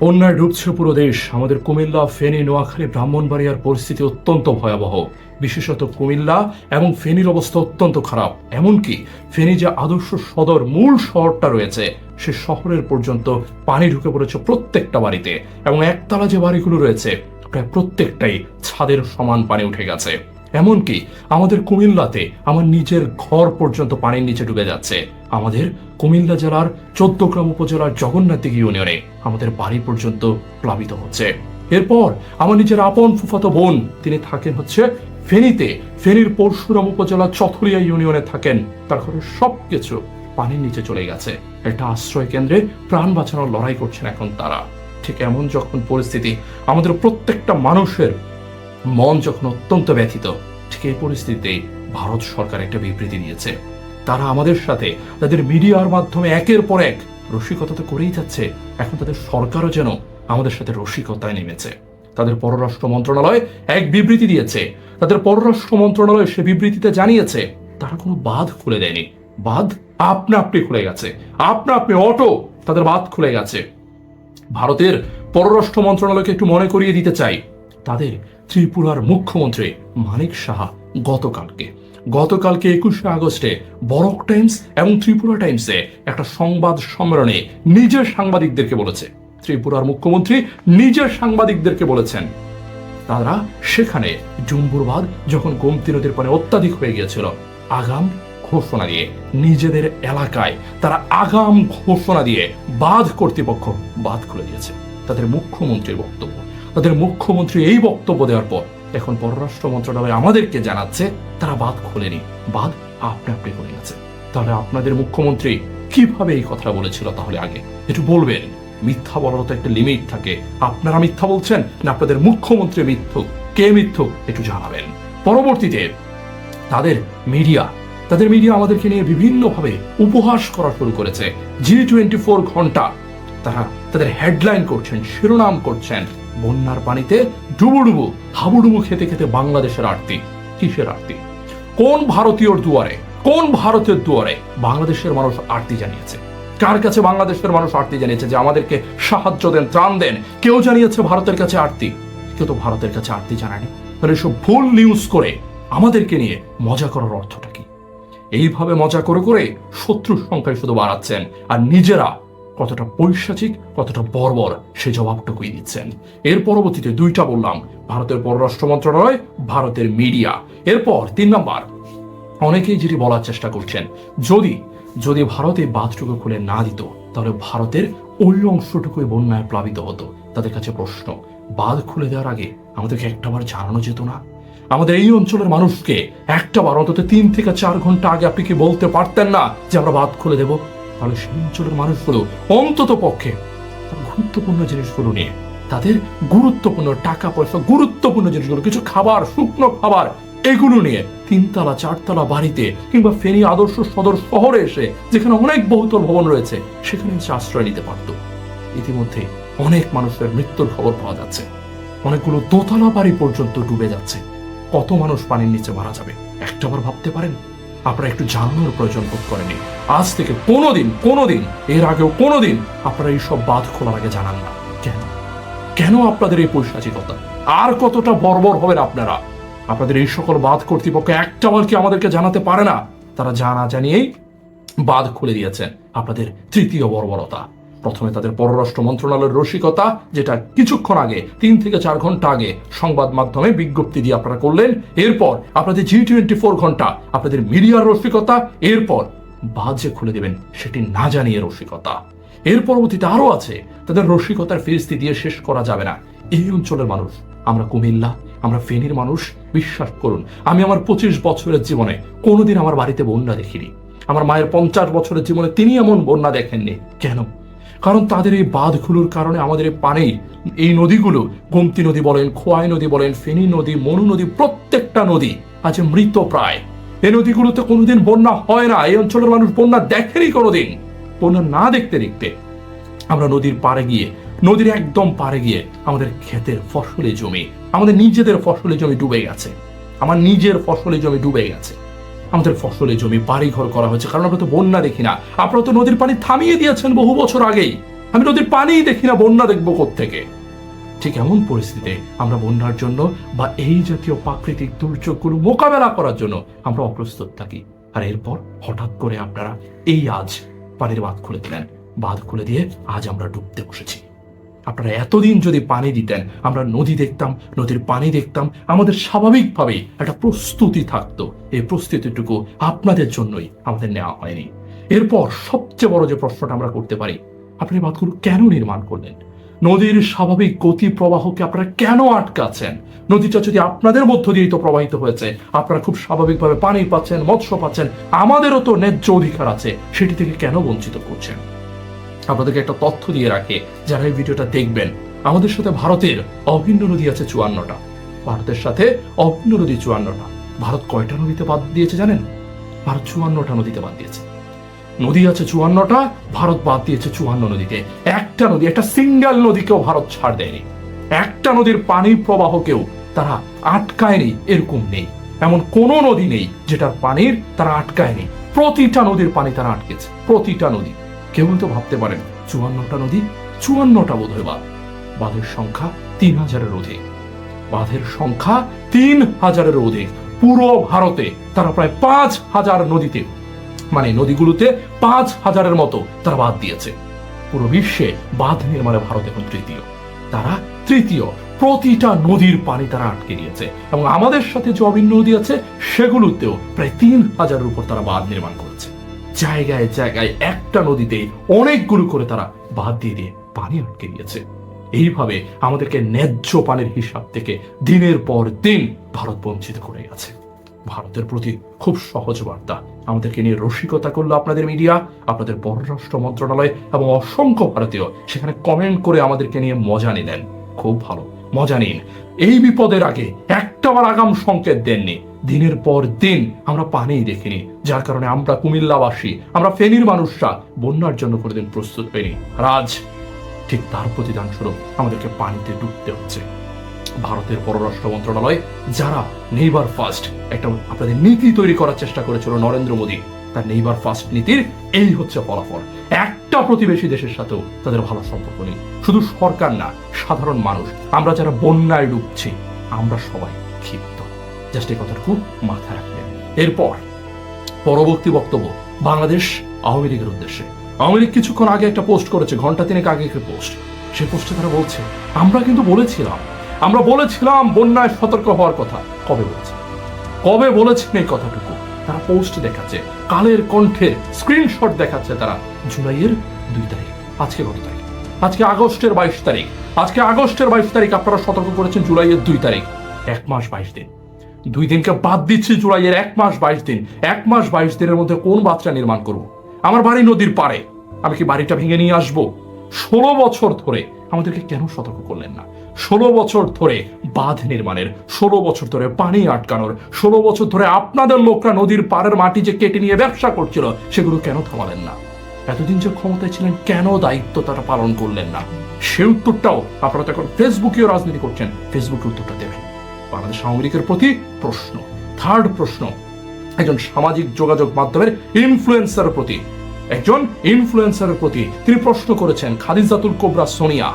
বন্যায় ডুবছে পুরো দেশ আমাদের কুমিল্লা, ফেনী, নোয়াখালী, ব্রাহ্মণবাড়িয়ার পরিস্থিতি অত্যন্ত ভয়াবহ। বিশেষত কুমিল্লা এবং ফেনীর অবস্থা অত্যন্ত খারাপ। এমনকি ফেনী যে আদর্শ সদর মূল শহরটা রয়েছে, সে শহরের পর্যন্ত পানি ঢুকে পড়েছে প্রত্যেকটা বাড়িতে এবং একতলা যে বাড়িগুলো রয়েছে, প্রায় প্রত্যেকটাই ছাদের সমান পানি উঠে গেছে। এমনকি আমাদের কুমিল্লাতে আমার নিজের ঘর পর্যন্ত পানির নিচে ডুবে যাচ্ছে। আমাদের কুমিল্লা জেলার চোদ্দগ্রাম উপজেলার জগন্নাথ ইউনিয়নে আমাদের বাড়ি পর্যন্ত প্লাবিত হচ্ছে। এরপর আমার নিজের আপন ফুফাতো বোন, তিনি থাকেন হচ্ছে ফেনীতে। ফেনীর পরশুরাম উপজেলার চথরিয়া ইউনিয়নে থাকেন। তার ঘরের সবকিছু পানির নিচে চলে গেছে। একটা আশ্রয় কেন্দ্রে প্রাণ বাঁচানোর লড়াই করছেন এখন তারা। ঠিক এমন যখন পরিস্থিতি আমাদের প্রত্যেকটা মানুষের মন যখন অত্যন্ত ব্যথিত, ঠিক এই পরিস্থিতিতেই ভারত সরকার একটা বিবৃতি দিয়েছে। তারা আমাদের সাথে, তাদের মিডিয়ার মাধ্যমে একের পর এক রসিকতা তো করেই যাচ্ছে। এখন তাদের সরকারও যেন আমাদের সাথে রসিকতায় নেমেছে। তাদের পররাষ্ট্র মন্ত্রণালয় এক বিবৃতি দিয়েছে। তাদের পররাষ্ট্র মন্ত্রণালয় সে বিবৃতিতে জানিয়েছে, তারা কোনো বাঁধ খুলে দেয়নি। বাঁধ আপনা আপনি খুলে গেছে। আপনা আপনি অটো, তাদের বাঁধ খুলে গেছে। ভারতের পররাষ্ট্র মন্ত্রণালয়কে একটু মনে করিয়ে দিতে চাই। তাদের ত্রিপুরার মুখ্যমন্ত্রী মানিক সাহা গতকালকে। গতকালকে একুশে আগস্টে বরক টাইমস এবং ত্রিপুরা টাইমসে একটা সংবাদ সম্মেলনে নিজের সাংবাদিকদেরকে বলেছে। ত্রিপুরার মুখ্যমন্ত্রী নিজের সাংবাদিকদেরকে বলেছেন। তারা সেখানে জুম্বুরবাদ যখন গোমতী নদীর পানে অত্যাধিক হয়ে গিয়েছিল, আগাম ঘোষণা দিয়ে নিজেদের এলাকায় তারা আগাম ঘোষণা দিয়ে বাঁধ কর্তৃপক্ষ বাঁধ খুলে দিয়েছে। তাদের মুখ্যমন্ত্রীর বক্তব্য। তাদের মুখ্যমন্ত্রী এই বক্তব্য দেওয়ার পর এখন পররাষ্ট্র মন্ত্রণালয় আমাদেরকে জানাচ্ছে, তারা বাঁধ খোলেনি। বাঁধ আপনি আপনি করে গেছে। তাহলে আপনাদের মুখ্যমন্ত্রী কীভাবে এই কথা বলেছিল তাহলে আগে? একটু বলবেন, মিথ্যা বলারও তো একটা লিমিট থাকে। আপনারা মিথ্যা বলছেন না, আপনাদের মুখ্যমন্ত্রী মিথ্যুক? কে মিথ্যুক? একটু জানাবেন। পরবর্তীতে তাদের মিডিয়া তাদের মিডিয়া আমাদেরকে নিয়ে বিভিন্নভাবে উপহাস করা শুরু করেছে। জি টোয়েন্টি ফোর ঘণ্টা তারা তাদের হেডলাইন করছেন, শিরোনাম করছেন। বন্যার পানিতে ডুবুডুবু, হাবুডুবু খেতে খেতে বাংলাদেশের আরতি। কিসের আরতি? কোন ভারতীয়র দুয়ারে, কোন ভারতের দুয়ারে বাংলাদেশের মানুষ আরতি জানিয়েছে? কার কাছে বাংলাদেশের মানুষ আরতি জানিয়েছে যে আমাদেরকে সাহায্য দেন, ত্রাণ দেন? কেউ জানিয়েছে ভারতের কাছে আরতি? কেউ তো ভারতের কাছে আরতি জানায়নি। তাহলে এসব ভুল নিউজ করে আমাদেরকে নিয়ে মজা করার অর্থটা কি? এইভাবে মজা করে করে শত্রুর সংখ্যায় শুধু বাড়াচ্ছেন, আর নিজেরা কতটা পৈশাচিক, কতটা বর্বর সে জবাবটুকুই দিচ্ছেন। এর পরবর্তীতে দুইটা বললাম, ভারতের পররাষ্ট্র মন্ত্রণালয়, ভারতের মিডিয়া। এরপর তিন নম্বর, অনেকেই যেটি বলার চেষ্টা করছেন, যদি যদি ভারত এই বাঁধটুকু খুলে না দিত, তাহলে ভারতের ওই অংশটুকুই বন্যায় প্লাবিত হতো। তাদের কাছে প্রশ্ন, বাঁধ খুলে দেওয়ার আগে আমাদেরকে একটাবার জানানো যেত না? আমাদের এই অঞ্চলের মানুষকে একটা বার অন্তত তিন থেকে চার ঘণ্টা আগে আপনি কি বলতে পারতেন না যে আমরা বাদ খুলে দেব? তাহলে সেই অঞ্চলের মানুষগুলো অন্তত পক্ষে গুরুত্বপূর্ণ জিনিসগুলো নিয়ে, তাদের গুরুত্বপূর্ণ টাকা পয়সা, গুরুত্বপূর্ণ জিনিসগুলো, কিছু খাবার, শুকনো খাবার, এগুলো নিয়ে তিনতলা, চারতলা বাড়িতে কিংবা ফেনী আদর্শ সদর শহরে এসে যেখানে অনেক বহুতল ভবন রয়েছে, সেখানে এসে আশ্রয় নিতে পারত। ইতিমধ্যে অনেক মানুষের মৃত্যুর খবর পাওয়া যাচ্ছে। অনেকগুলো দোতলা বাড়ি পর্যন্ত ডুবে যাচ্ছে। কত মানুষ পানির নিচে মারা যাবে, একটাবার ভাবতে পারেন? আপনারা একটু জানানোর প্রয়োজন বোধ করেনি আজ থেকে কোনো দিন কোনো দিন এর আগেও কোনো দিন আপনারা এইসব বাদ খোলার আগে জানান না। কেন? কেন আপনাদের এই পৈশাচিকতা? আর কতটা বর্বর হবেন আপনারা? আপনাদের এই সকল বাদ কর্তৃপক্ষ একটা বার কি আমাদেরকে জানাতে পারে না? তারা জানা জানিয়েই বাদ খুলে দিয়েছেন। আপনাদের তৃতীয় বর্বরতা। প্রথমে তাদের পররাষ্ট্র মন্ত্রণালয়ের রসিকতা, যেটা কিছুক্ষণ আগে, তিন থেকে চার ঘণ্টা আগে সংবাদ মাধ্যমে বিজ্ঞপ্তি দিয়ে আপনারা করলেন। এরপর আপনাদের জি টোয়েন্টি ফোর ঘণ্টা, আপনাদের মিডিয়ার রসিকতা, এরপর যে খুলে দেবেন সেটি না জানিয়ে রসিকতা। এর পরবর্তীতে আরও আছে, তাদের রসিকতার ফিরিস্তি দিয়ে শেষ করা যাবে না। এই অঞ্চলের মানুষ, আমরা কুমিল্লা, আমরা ফেনীর মানুষ, বিশ্বাস করুন, আমি আমার পঁচিশ বছরের জীবনে কোনোদিন আমার বাড়িতে বন্যা দেখিনি। আমার মায়ের পঞ্চাশ বছরের জীবনে তিনি এমন বন্যা দেখেননি। কেন? কারণ তাদের এই বাঁধগুলোর কারণে আমাদের এই পানি, এই নদীগুলো, গোমতী নদী বলেন, খোয়াই নদী বলেন, ফেনী নদী, মনু নদী, প্রত্যেকটা নদী আজ মৃত প্রায়। এই নদীগুলোতে কোনোদিন বন্যা হয় না, এই অঞ্চলের মানুষ বন্যা দেখেনি কোনোদিন। বন্যা না দেখতে দেখতে আমরা নদীর পাড়ে গিয়ে, নদীর একদম পাড়ে গিয়ে আমাদের ক্ষেতের ফসলি জমি, আমাদের নিজেদের ফসলি জমি ডুবে গেছে। আমার নিজের ফসলি জমি ডুবে গেছে। আমাদের ফসলের জমি বাড়ি ঘর করা হয়েছে, কারণ আমরা তো বন্যা দেখি না। আপনারা তো নদীর পানি থামিয়ে দিয়েছেন বহু বছর আগেই। আমি নদীর পানিই দেখি না, বন্যা দেখব থেকে ঠিক এমন পরিস্থিতিতে আমরা বন্যার জন্য বা এই জাতীয় প্রাকৃতিক দুর্যোগগুলো মোকাবেলা করার জন্য আমরা অপ্রস্তুত থাকি। আর এরপর হঠাৎ করে আপনারা এই আজ পানির বাঁধ খুলে দিলেন। বাঁধ খুলে দিয়ে আজ আমরা ডুবতে বসেছি। আপনারা এতদিন যদি পানি দিতেন, আমরা নদী দেখতাম, নদীর পানি দেখতাম, আমাদের স্বাভাবিকভাবেই একটা প্রস্তুতি থাকতো। এই প্রস্তুতিটুকু আপনাদের জন্যই আমাদের নেওয়া হয়নি। এরপর সবচেয়ে বড় যে প্রশ্নটা আমরা করতে পারি আপনি বাঁধগুলো কেন নির্মাণ করলেন? নদীর স্বাভাবিক গতি প্রবাহকে আপনারা কেন আটকাচ্ছেন? নদীটা যদি আপনাদের মধ্য দিয়েই তো প্রবাহিত হয়েছে, আপনারা খুব স্বাভাবিকভাবে পানি পাচ্ছেন, মৎস্য পাচ্ছেন, আমাদেরও তো ন্যায্য অধিকার আছে, সেটি থেকে কেন বঞ্চিত করছেন? আপনাদেরকে একটা তথ্য দিয়ে রাখে, যারা এই ভিডিওটা দেখবেন। আমাদের সাথে ভারতের অভিন্ন নদী আছে চুয়ান্নটা। ভারতের সাথে অভিন্ন নদী চুয়ান্নটা। ভারত কয়টা নদীতে বাদ দিয়েছে জানেন? ভারত চুয়ান্নটা নদীতে বাদ দিয়েছে। নদী আছে চুয়ান্নটা, ভারত বাদ দিয়েছে চুয়ান্ন নদীতে। একটা নদী, একটা সিঙ্গেল নদীকেও ভারত ছাড় দেয়নি। একটা নদীর পানি প্রবাহকেও তারা আটকায়নি, এরকম নেই। এমন কোন নদী নেই যেটার পানির তারা আটকায়নি। প্রতিটা নদীর পানি তারা আটকেছে। প্রতিটা নদী। কেউ তো ভাবতে পারেন, চুয়ান্নটা নদী চুয়ান্নটা বোধ হয় বাঁধ বাঁধের সংখ্যা তিন হাজারের অধিক। বাঁধের সংখ্যা তিন হাজারের অধিক। পুরো ভারতে তারা প্রায় পাঁচ হাজার নদীতে মানে নদীগুলোতে পাঁচ হাজারের মতো তারা বাদ দিয়েছে। পুরো বিশ্বে বাঁধ নির্মাণে ভারত এখন তৃতীয়। তারা তৃতীয়। প্রতিটা নদীর পানি তারা আটকে দিয়েছে এবং আমাদের সাথে যে অভিন্ন নদী আছে, সেগুলোতেও প্রায় তিন হাজারের উপর তারা বাঁধ নির্মাণ করেছে। জায়গায় জায়গায় একটা নদীতে অনেকগুলো করে তারা বাদ দিয়ে দিয়ে পানি আটকে দিয়েছে এইভাবে আমাদেরকে ন্যায্য পানির হিসাব থেকে দিনের পর দিন ভারত বঞ্চিত করে গেছে। ভারতের প্রতি খুব সহজ বার্তা। আমাদেরকে নিয়ে রসিকতা করল আপনাদের মিডিয়া, আপনাদের পররাষ্ট্র মন্ত্রণালয় এবং অসংখ্য ভারতীয়। সেখানে কমেন্ট করে আমাদেরকে নিয়ে মজা নিলেন। খুব ভালো। মজা নিন। এই বিপদের আগে একটাবার আগাম সংকেত দেননি। দিনের পর দিন আমরা পানিই দেখিনি, যার কারণে আমরা কুমিল্লাবাসী, আমরা ফেনীর মানুষরা বন্যার জন্য কোনোদিন প্রস্তুত হইনি। রাজ ঠিক তার প্রতিদান স্বরূপ আমাদেরকে পানিতে ডুবতে হচ্ছে। ভারতের পররাষ্ট্র মন্ত্রণালয়, যারা নেইবার ফার্স্ট একটা আপনাদের নীতি তৈরি করার চেষ্টা করেছিল নরেন্দ্র মোদী, তার নেইবার ফার্স্ট নীতির এই হচ্ছে ফলাফল। একটা প্রতিবেশী দেশের সাথেও তাদের ভালো সম্পর্ক নেই। শুধু সরকার না, সাধারণ মানুষ, আমরা যারা বন্যায় ডুবছি, আমরা সবাই ক্ষিপ্ত। জাস্ট এই কথাটুকু মাথায় রাখবেন এরপর পরবর্তী বক্তব্য, বাংলাদেশ আওয়ামী লীগের উদ্দেশ্যে। আওয়ামী লীগ কিছুক্ষণ আগে একটা পোস্ট করেছে ঘণ্টা তিনেক আগে একটা পোস্ট। সেই পোস্টে তারা বলছে, আমরা কিন্তু বলেছিলাম, আমরা বলেছিলাম বন্যায় সতর্ক হওয়ার কথা। কবে বলেছে? কবে বলেছেন এই কথাটুকু? তারা পোস্ট দেখাচ্ছে, কালের কণ্ঠের স্ক্রিনশট দেখাচ্ছে তারা, জুলাইয়ের দুই তারিখ। আজকে কত তারিখ? আজকে আগস্টের বাইশ তারিখ। আজকে আগস্টের বাইশ তারিখ আপনারা সতর্ক করেছেন, জুলাইয়ের দুই তারিখ। এক মাস বাইশ দিন। দুই দিনকে বাদ দিচ্ছি জুলাইয়ের এক মাস বাইশ দিন। এক মাস বাইশ দিনের মধ্যে কোন বাচ্চা নির্মাণ করব? আমার বাড়ি নদীর পাড়ে। আমি কি বাড়িটা ভেঙে নিয়ে আসব? ষোলো বছর ধরে আমাদেরকে কেন সতর্ক করলেন না? ষোলো বছর ধরে বাঁধ নির্মাণের, ষোলো বছর ধরে পানি আটকানোর, ষোলো বছর ধরে আপনাদের লোকরা নদীর পাড়ের মাটি যে কেটে নিয়ে ব্যবসা করছিল, সেগুলো কেন থামালেন না? এতদিন যে ক্ষমতায় ছিলেন, কেন দায়িত্ব তারা পালন করলেন না? সে উত্তরটাও আপনারা তো এখন ফেসবুকেও রাজনীতি করছেন। ফেসবুকে উত্তরটা দেবেন। বাংলাদেশ আওয়ামী লীগের প্রতি প্রশ্ন থার্ড প্রশ্ন, একজন সামাজিক যোগাযোগ মাধ্যমের ইনফ্লুয়েন্সারের প্রতি, একজন ইনফ্লুয়েন্সারের প্রতি তিনি প্রশ্ন করেছেন, খাদিজাতুল কোবরা সোনিয়া,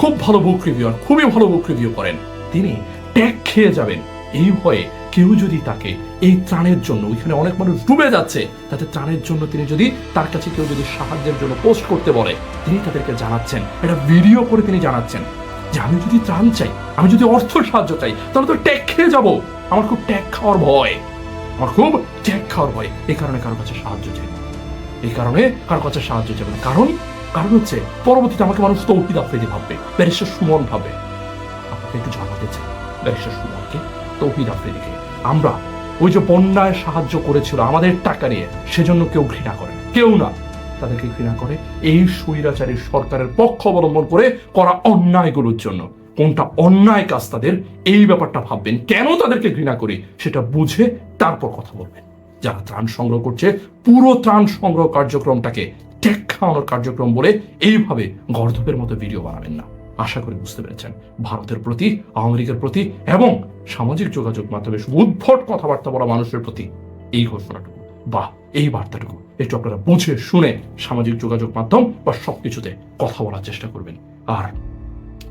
খুব ভালো বুক রিভিউ খুবই ভালো বুক রিভিউ করেন। তিনি ট্যাগ খেয়ে যাবেন, এই ভয়ে কেউ যদি তাকে এই ত্রাণের জন্য, ওইখানে অনেক মানুষ ডুবে যাচ্ছে, তাতে ত্রাণের জন্য তিনি যদি তার কাছে কেউ যদি সাহায্যের জন্য পোস্ট করতে বলে, তিনি তাদেরকে জানাচ্ছেন, একটা ভিডিও করে তিনি জানাচ্ছেন। যে আমি যদি ত্রাণ চাই, আমি যদি অর্থ সাহায্য চাই, তাহলে তো ট্যাগ খেয়ে যাব। আমার খুব ট্যাগ খাওয়ার ভয়। আমার খুব ট্যাগ খাওয়ার ভয়। এই কারণে কারোর কাছে সাহায্য চাই এই কারণে কারোর কাছে সাহায্য চাইবে না। কারণ কারণ হচ্ছে, পরবর্তীতে আমাকে মানুষ তৌহিদ আফ্রিদি ভাববে, ব্যারিস্টার সুমন ভাবে। আপনাকে একটু জানাতে চাই, ব্যারিস্টার সুমনকে, তৌহিদ আফ্রিদিকে। আমরা ওই যে বন্যায় সাহায্য করেছিল, আমাদের টাকা নিয়ে, সেজন্য কেউ ঘৃণা করে কেউ না। তাদেরকে ঘৃণা করে। এই স্বৈরাচারী সরকারের পক্ষ অবলম্বন করে করা অন্যায়গুলোর জন্য। কোনটা অন্যায় কাজ তাদের, এই ব্যাপারটা ভাববেন। কেন তাদেরকে ঘৃণা করি? সেটা বুঝে তারপর কথা বলবেন। যারা ত্রাণ সংগ্রহ করছে, পুরো ত্রাণ সংগ্রহ কার্যক্রমটাকে টেক খাওয়ানোর কার্যক্রম বলে এইভাবে গর্ধপের মতো ভিডিও বানাবেন না। আশা করি বুঝতে পেরেছেন। ভারতের প্রতি, আওয়ামী লীগের প্রতি এবং সামাজিক যোগাযোগ মাধ্যমে উদ্ভট কথাবার্তা বলা মানুষের প্রতি এই ঘোষণাটুকু। বা এই বার্তাটুকু একটু আপনারা বুঝে শুনে সামাজিক যোগাযোগ মাধ্যম বা সব কিছুতে কথা বলার চেষ্টা করবেন। আর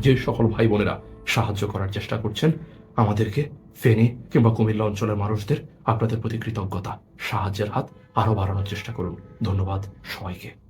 যে সকল ভাই বোনেরা সাহায্য করার চেষ্টা করছেন, আমাদেরকে ফেনী কিংবা কুমিল্লা অঞ্চলের মানুষদের আপনাদের প্রতি কৃতজ্ঞতা, সাহায্যের হাত আরও বাড়ানোর চেষ্টা করুন। ধন্যবাদ সবাইকে।